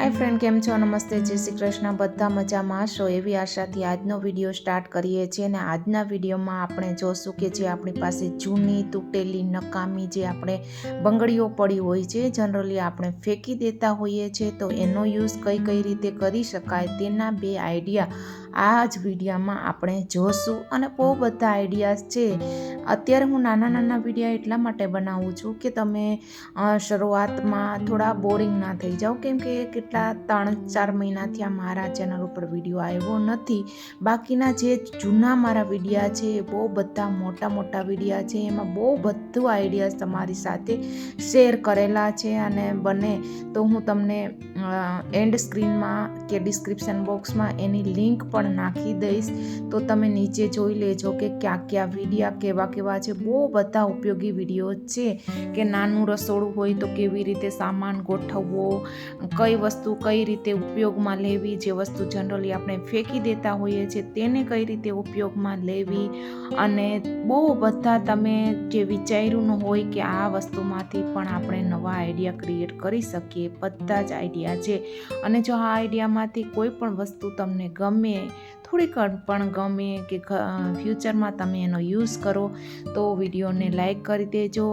હાય friend, કેમ છો? નમસ્તે. જય શ્રી કૃષ્ણ. બધા મજામાં હશો? એવી આશાથી આજનો વીડિયો સ્ટાર્ટ કરીએ છીએ અને આજના વિડીયોમાં આપણે જોશું કે જે આપણી પાસે જૂની, તૂટેલી, નકામી જે આપણે બંગડીઓ પડી હોય છે, જનરલી આપણે ફેંકી દેતા હોઈએ છીએ, તો એનો યુઝ કઈ કઈ રીતે કરી શકાય તેના બે આઈડિયા આ જ વિડીયામાં આપણે જોશું અને બહુ બધા આઈડિયાઝ છે. અત્યારે હું નાના નાના વિડીયા એટલા માટે બનાવું છું કે તમે શરૂઆતમાં થોડા બોરિંગ ના થઈ જાઓ. કેમ કે કેટલા ત્રણ ચાર મહિનાથી આ મારા ચેનલ ઉપર વીડિયો આવ્યો નથી. બાકીના જે જૂના મારા વિડીયા છે એ બહુ બધા મોટા મોટા વિડીયા છે. એમાં બહુ બધું આઈડિયાઝ તમારી સાથે શેર કરેલા છે અને બને તો હું તમને એન્ડ સ્ક્રીનમાં કે ડિસ્ક્રિપ્શન બોક્સમાં એની લિંક પણ નાખી દઈશ. તો તમે નીચે જોઈ લેજો કે ક્યાં ક્યાં વિડીયા કેવા કેવા છે. બહુ બધા ઉપયોગી વીડિયો છે કે નાનું રસોડું હોય તો કેવી રીતે સામાન ગોઠવવો, કઈ વસ્તુ કઈ રીતે ઉપયોગમાં લેવી, જે વસ્તુ જનરલી આપણે ફેંકી દેતા હોઈએ છીએ તેને કઈ રીતે ઉપયોગમાં લેવી. અને બહુ બધા તમે જે વિચાર્યું હોય કે આ વસ્તુમાંથી પણ આપણે નવા આઈડિયા ક્રિએટ કરી શકીએ. બધા જ આઈડિયા છે. અને જો આ આઈડિયામાંથી કોઈ પણ વસ્તુ તમને ગમે થોડીક પણ ગમે કે ફ્યુચરમાં તમે એનો યુઝ કરો તો વિડીયોને લાઈક કરી દેજો.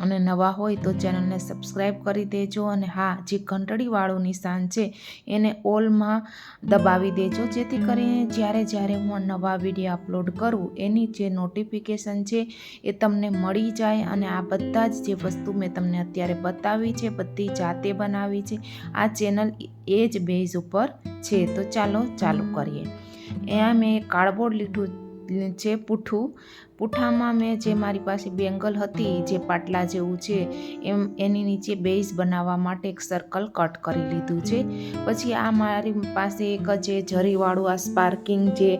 અને નવા હોય તો ચેનલને સબસ્ક્રાઈબ કરી દેજો અને હા, જે ઘંટડીવાળું નિશાન છે, એને ઓલમાં દબાવી દેજો. જેથી કરીને જ્યારે જ્યારે હું નવા વીડિયો અપલોડ કરું, એની જે નોટિફિકેશન છે એ તમને મળી જાય અને આ બધા જ જે વસ્તુ મેં તમને અત્યારે બતાવી છે, બધી જાતે બનાવી છે, આ ચેનલ એ જ બેઝ ઉપર છે. તો ચાલો, ચાલુ કરીએ. અહીંયા મેં કાર્ડબોર્ડ લીધું છે પૂઠું, પૂઠામાં મેં જે મારી પાસે બેંગલ હતી, જે પાટલા જેવું છે, એમ એની નીચે બેઝ બનાવવા માટે એક સર્કલ કટ કરી લીધું છે. પછી આ મારી પાસે એક જે જરીવાળું આ સ્પાર્કિંગ જે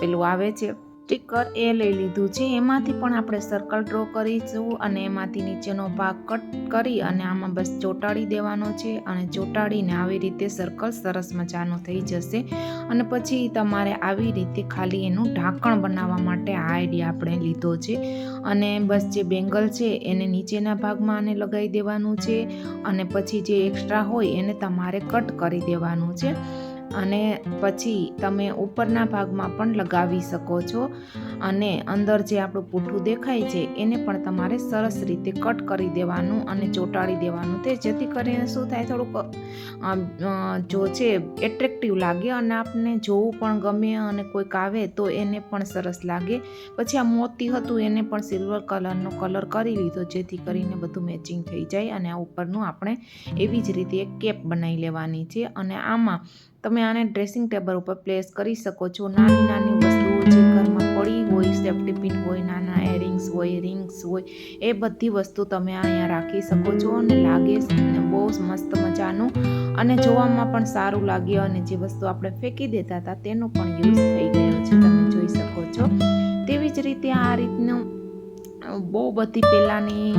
પેલું આવે છે સ્ટીકર એ લઈ લીધું છે. એમાંથી પણ આપણે સર્કલ ડ્રો કરીશું અને એમાંથી નીચેનો ભાગ કટ કરી અને આમાં બસ ચોંટાડી દેવાનો છે અને ચોંટાડીને આવી રીતે સર્કલ સરસ મજાનું થઈ જશે. અને પછી તમારે આવી રીતે ખાલી એનું ઢાંકણ બનાવવા માટે આ આઈડિયા આપણે લીધો છે. અને બસ જે બેંગલ છે એને નીચેના ભાગમાં આને લગાવી દેવાનું છે અને પછી જે એક્સ્ટ્રા હોય એને તમારે કટ કરી દેવાનું છે. અને પછી તમે ઉપરના ભાગમાં પણ લગાવી શકો છો. અને અંદર જે આપણું પૂઠું દેખાય છે, એને પણ તમારે સરસ રીતે કટ કરી દેવાનું અને ચોંટાડી દેવાનું. તે જેથી કરીને શું થાય, થોડુંક જો છે એટ્રેક્ટિવ લાગે અને આપને જોવું પણ ગમે અને કોઈક આવે તો એને પણ સરસ લાગે. પછી આ મોતી હતું એને પણ સિલ્વર કલરનો કલર કરી લીધો, જેથી કરીને બધું મેચિંગ થઈ જાય અને આ ઉપરનું આપણે એવી જ રીતે એક કેપ બનાવી લેવાની છે. અને આમાં તમે આને ડ્રેસિંગ ટેબલ ઉપર પ્લેસ કરી શકો છો. નાની નાની વસ્તુઓ જે ઘરમાં પડી હોય, સેફ્ટી પિન હોય, નાના એરિંગ્સ હોય રિંગ્સ હોય, એ બધી વસ્તુ તમે અહીંયા રાખી શકો છો અને લાગે બહુ મસ્ત મજાનું અને જોવામાં પણ સારું લાગે અને જે વસ્તુ આપણે ફેંકી દેતા હતા તેનો પણ યુઝ થઈ ગયો છે. તમે જોઈ શકો છો. તેવી જ રીતે આ રીતનું બહુ બધી પહેલાંની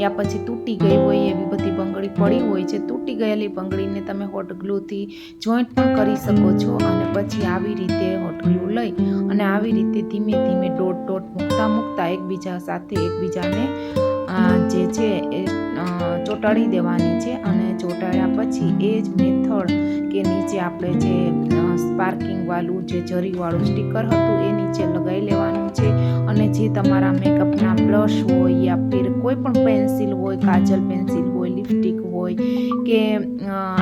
યા પછી તૂટી ગઈ હોય એવી બધી બંગડી પડી હોય છે. તૂટી ગયેલી બંગડીને તમે હોટ ગ્લુથી જોઈન્ટ પણ કરી શકો છો અને પછી આવી રીતે હોટ ગ્લુ લઈ અને આવી રીતે ધીમે ધીમે ડોટ ડોટ મૂકતા મૂકતા એકબીજા સાથે એકબીજાને જે છે એ ચોંટાડી દેવાની છે અને ચોંટાડ્યા પછી એ જ મેથડ કે નીચે આપણે જે સ્પાર્કિંગવાળું જે જરીવાળું સ્ટીકર હતું એ નીચે લગાવી લેવાનું છે. અને જે તમારા મેકઅપના બ્રશ હોય યા ફિર કોઈ પણ પેન્સિલ હોય, કાજલ પેન્સિલ હોય લિપસ્ટિક હોય કે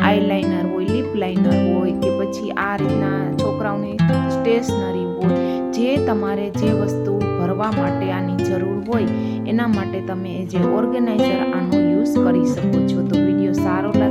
આઈલાઇનર હોય લિપ લાઇનર હોય કે પછી આ રીતના છોકરાઓની સ્ટેશનરી હોય, જે તમારે જે વસ્તુ ભરવા માટે આની જરૂર હોય, એના માટે તમે જે ઓર્ગેનાઇઝર આનો યુઝ કરી શકો છો. તો વીડિયો સારો લાગે